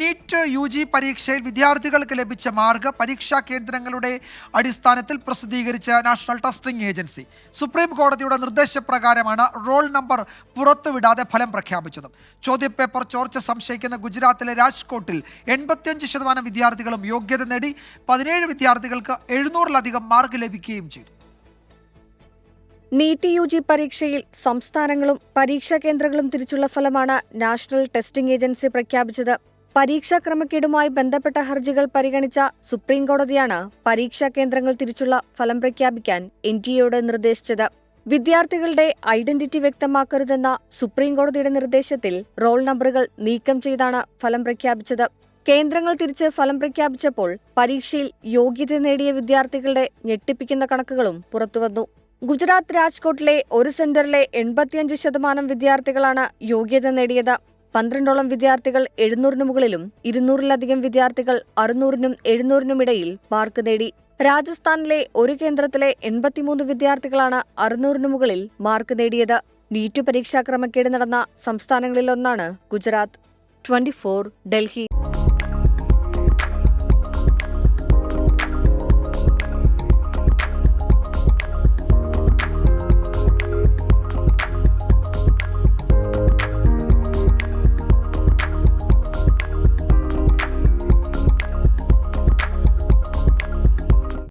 NEET U G പരീക്ഷയിൽ വിദ്യാർത്ഥികൾക്ക് ലഭിച്ച മാർഗ പരീക്ഷാ കേന്ദ്രങ്ങളുടെ അടിസ്ഥാനത്തിൽ പ്രസിദ്ധീകരിച്ച നാഷണൽ ടെസ്റ്റിംഗ് ഏജൻസി. സുപ്രീം കോടതിയുടെ നിർദ്ദേശപ്രകാരമാണ് റോൾ നമ്പർ പുറത്തുവിടാതെ ഫലം പ്രഖ്യാപിച്ചത്. ചോദ്യപേപ്പർ ചോർച്ച സംശയിക്കുന്ന ഗുജറാത്തിലെ രാജ്കോട്ടിൽ എൺപത്തിയഞ്ച് ശതമാനം വിദ്യാർത്ഥികളും യോഗ്യത നേടി പതിനേഴ് വിദ്യാർത്ഥികൾക്ക് എഴുന്നൂറിലധികം മാർക്ക് ലഭിക്കുകയും ചെയ്തു. നീറ്റ് യു ജി പരീക്ഷയിൽ സംസ്ഥാനങ്ങളും പരീക്ഷാ കേന്ദ്രങ്ങളും തിരിച്ചുള്ള ഫലമാണ് നാഷണൽ ടെസ്റ്റിംഗ് ഏജൻസി പ്രഖ്യാപിച്ചത്. പരീക്ഷാ ക്രമക്കേടുമായി ബന്ധപ്പെട്ട ഹർജികൾ പരിഗണിച്ച സുപ്രീം കോടതിയാണ് പരീക്ഷാ കേന്ദ്രങ്ങൾ തിരിച്ചുള്ള ഫലം പ്രഖ്യാപിക്കാൻ എൻ ടി എയോട് നിർദ്ദേശിച്ചത്. വിദ്യാർത്ഥികളുടെ ഐഡന്റിറ്റി വ്യക്തമാക്കരുതെന്ന സുപ്രീം കോടതിയുടെ നിർദ്ദേശത്തിൽ റോൾ നമ്പറുകൾ നീക്കം ചെയ്താണ് ഫലം പ്രഖ്യാപിച്ചത്. കേന്ദ്രങ്ങൾ തിരിച്ച് ഫലം പ്രഖ്യാപിച്ചപ്പോൾ പരീക്ഷയിൽ യോഗ്യത നേടിയ വിദ്യാർത്ഥികളുടെ ഞെട്ടിപ്പിക്കുന്ന കണക്കുകളും പുറത്തുവന്നു. ഗുജറാത്ത് രാജ്കോട്ടിലെ ഒരു സെന്ററിലെ എൺപത്തിയഞ്ച് ശതമാനം വിദ്യാർത്ഥികളാണ് യോഗ്യത നേടിയത്. പന്ത്രണ്ടോളം വിദ്യാർത്ഥികൾ എഴുന്നൂറിനു മുകളിലും ഇരുന്നൂറിലധികം വിദ്യാർത്ഥികൾ അറുന്നൂറിനും എഴുന്നൂറിനും ഇടയിൽ മാർക്ക് നേടി. രാജസ്ഥാനിലെ ഒരു കേന്ദ്രത്തിലെ എൺപത്തിമൂന്ന് വിദ്യാർത്ഥികളാണ് അറുന്നൂറിനു മുകളിൽ മാർക്ക് നേടിയത്. നീറ്റ് പരീക്ഷാക്രമക്കേട് നടന്ന സംസ്ഥാനങ്ങളിലൊന്നാണ് ഗുജറാത്ത്. ട്വന്റി ഡൽഹി.